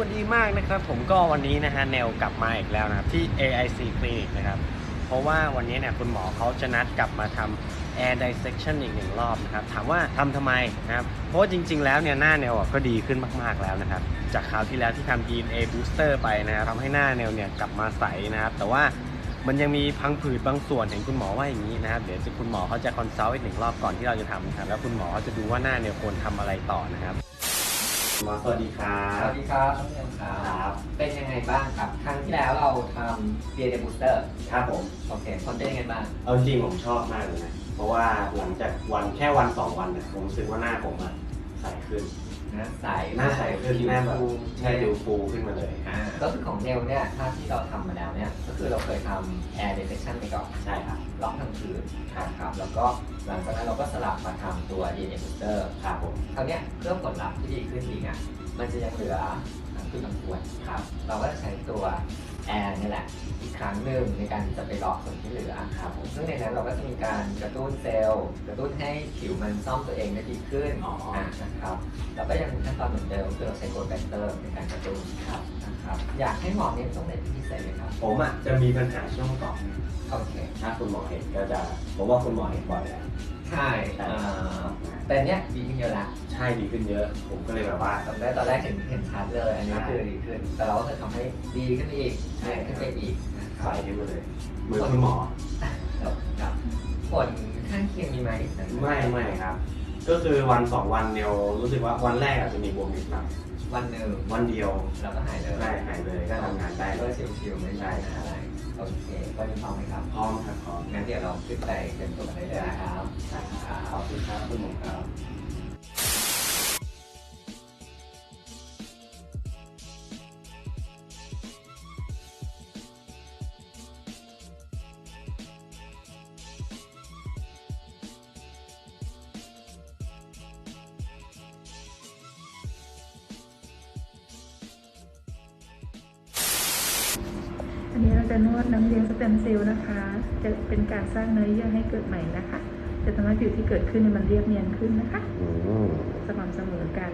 วัสดีมากนะครับผมก็วันนี้นะฮะแนวกลับมาอีกแล้วนะครับที่ AIC Clinic นะครับเพราะว่าวันนี้เนี่ยคุณหมอเขาจะนัดกลับมาทำ air dissection อีกหนึ่งรอบนะครับถามว่าทำทำไมนะครับเพราะว่าจริง ๆ แล้วเนี่ยหน้าแนวก็ดีขึ้นมากๆแล้วนะครับจากคราวที่แล้วที่ทำ DNA booster ไปนะครับทำให้หน้าแนวเนี่ยกลับมาใสนะครับแต่ว่ามันยังมีพังผืดบางส่วนเห็นคุณหมอว่าอย่างนี้นะครับเดี๋ยวจะคุณหมอเขาจะคอนซัลท์อีกหนึ่งรอบก่อนที่เราจะทำนะครับแล้วคุณหมอเขาจะดูว่าหน้าแนวควรทำอะไรต่อนะครับ หมอสวัสดีครัสบ วัสดีครับท่านผู้ชมคครัรับบเป็นยังไงบ้างครับ ครั้งที่แล้วเราทำ DNA Booster ครับผม โอเคผลเป็นยังไงบ้าง เอาจริงผมชอบมากเลยนะ เพราะว่าหลังจากวันแค่วันสองวันเนี่ยผมรู้สึกว่าหน้าผมอะใสขึ้น นะใสหน้าใสขึ้นหน้าแบบฟูใช่ดูฟูขึ้นมาเลย อ่าก็คือของเนลเนี่ยถ้าที่เราทำมาแล้วเนี่ยก็คือเราเคยทำ Air Detection ไปก่อนใช่ครับล็อกทั้งคืนนะครับแล้วก็หลังจากนั้นเราก็สลับมาทำตัว DNA Booster ครับผมคราวเนี้ยเพื่อผลลัพธ์ที่ดีขึ้นอีกอะมันจะยังเหลือทั้งคืนทั้งควรครับ เราก็จะใช้ตัว แอร์นี่แหละอีกครั้งหนึ่งในการที่จะไปล็อกส่วนที่เหลือครับผมซึ่งในนั้นเราก็จะมีการกระตุ้นเซลล์กระตุ้นให้ผิวมันซ่อมตัวเองได้ดีขึ้นอ๋ออะนะครับแล้วก็ยังมีขั้นตอนเหมือนเดิมคือเราใช้โกลแบคเตอร์ในการกระตุ้นครับนะครับอยากให้หมอเน้นตรงไหนเป็นพิเศษไหมครับผมอะจะมีปัญหาช่วงก่อนโอเคถ้าคุณหมอเห็นก็จะผมว่าคุณหมอเห็นบ่อยแล้วใช่เอ่อแต่เนี้ยดีขึ้นเยอะละใช่ดีขึ้นเยอะ ผมก็เลยแบบว่าจำได้ตอนแรกเห็นเห็นชัดเลย อันนี้คือดีขึ้น แต่เราก็จะทำให้ดีขึ้นไปอีกใช่ดีขึ้นไปอีกนะคใสรับขึ้นมาเลยเหมือนคุณหมอครับผลข้างเคียงมีไหมไม่ไม่ครับ ก็คือวันสองวันเดียวรู้สึกว่าวันแรกอาจจะมีบวมนิดหน่อยวันหนึ่งวันเดียวเราก็หายเลยได้หายเลยก็ทำงานได้เลก็ยชิวๆไม่ใช่อะไรโอเคก็มีพร้อมไหมครับพร้อมครับพร้อมงั้นเดี๋ยวเราขึ้นไปเต็มตัวกันได้เลย จะนวดน้ำเลี้ยงสเต็มเซลล์นะคะ จะเป็นการสร้างเนื้อเยื่อให้เกิดใหม่นะคะ จะทำให้ผิวที่เกิดขึ้นเนี่ยมันเรียบเนียนขึ้นนะคะอืม สม่ำเสมอกัน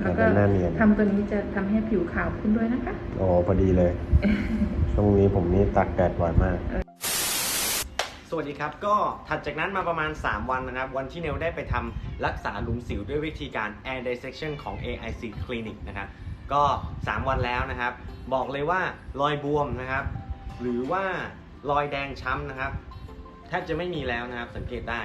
แล้วก็หน้าเนียน ทำตัวนี้จะทำให้ผิวขาวขึ้นด้วยนะคะ โอ้พอดีเลย ช่วงนี้ผมนี่ตักแดดบ่อยมาก สวัสดีครับ ก็ถัดจากนั้นมาประมาณ 3 วันนะครับ วันที่เนวได้ไปทำรักษาหลุมสิวด้วยวิธีการ air dissection ของ AIC Clinic นะครับก็ 3 วันแล้วนะครับ บอกเลยว่ารอยบวมนะครับ หรือว่ารอยแดงช้ำนะครับแทบจะไม่มีแล้วนะครับ สังเกตได้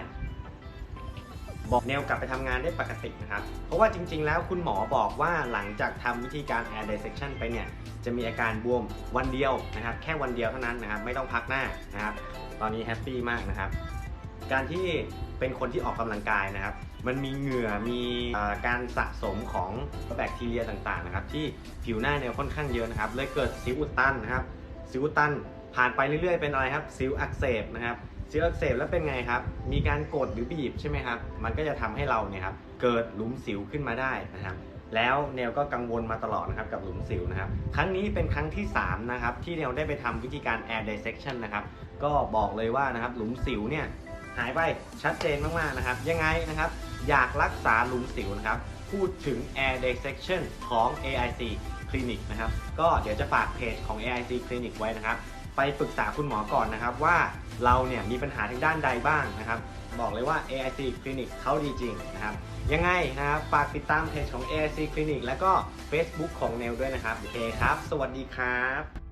บอกเนวกลับไปทำงานได้ปกตินะครับ เพราะว่าจริง ๆ แล้วคุณหมอบอกว่าหลังจากทำวิธีการ air dissection ไปเนี่ย จะมีอาการบวมวันเดียวนะครับ แค่วันเดียวเท่านั้นนะครับ ไม่ต้องพักหน้านะครับ ตอนนี้แฮปปี้มากนะครับ การที่เป็นคนที่ออกกำลังกายนะครับ มันมีเหงื่อ มีอการสะสมของแบคทีเรียต่างๆนะครับ ที่ผิวหน้าเนี่ยค่อนข้างเยอะนะครับ เลยเกิดสิวอุดตันนะครับ สิวตันผ่านไปเรื่อยๆ เป็นอะไรครับสิวอักเสบนะครับสิวอักเสบแล้วเป็นไงครับ มีการกดหรือบีบใช่ไหมครับ มันก็จะทำให้เราเนี่ยครับเกิดหลุมสิวขึ้นมาได้นะครับ แล้วเนวก็กังวลมาตลอดนะครับกับหลุมสิวนะครับ ครั้งนี้เป็นครั้งที่3นะครับที่เนวได้ไปทำวิธีการ air dissection นะครับ ก็บอกเลยว่านะครับหลุมสิวเนี่ยหายไปชัดเจนมากๆนะครับ ยังไงนะครับ อยากรักษาหลุมสิวนะครับ พูดถึง air dissection ของ AIC Clinic นะครับ ก็เดี๋ยวจะฝากเพจของ AIC Clinic ไว้นะครับ ไปปรึกษาคุณหมอก่อนนะครับ ว่าเราเนี่ยมีปัญหาทางด้านใดบ้างนะครับ บอกเลยว่า AIC Clinic เขาดีจริงนะครับ ยังไงนะครับ ฝากติดตามเพจของ AIC Clinic แล้วก็ Facebook ของเนลด้วยนะครับ โอเคครับ สวัสดีครับ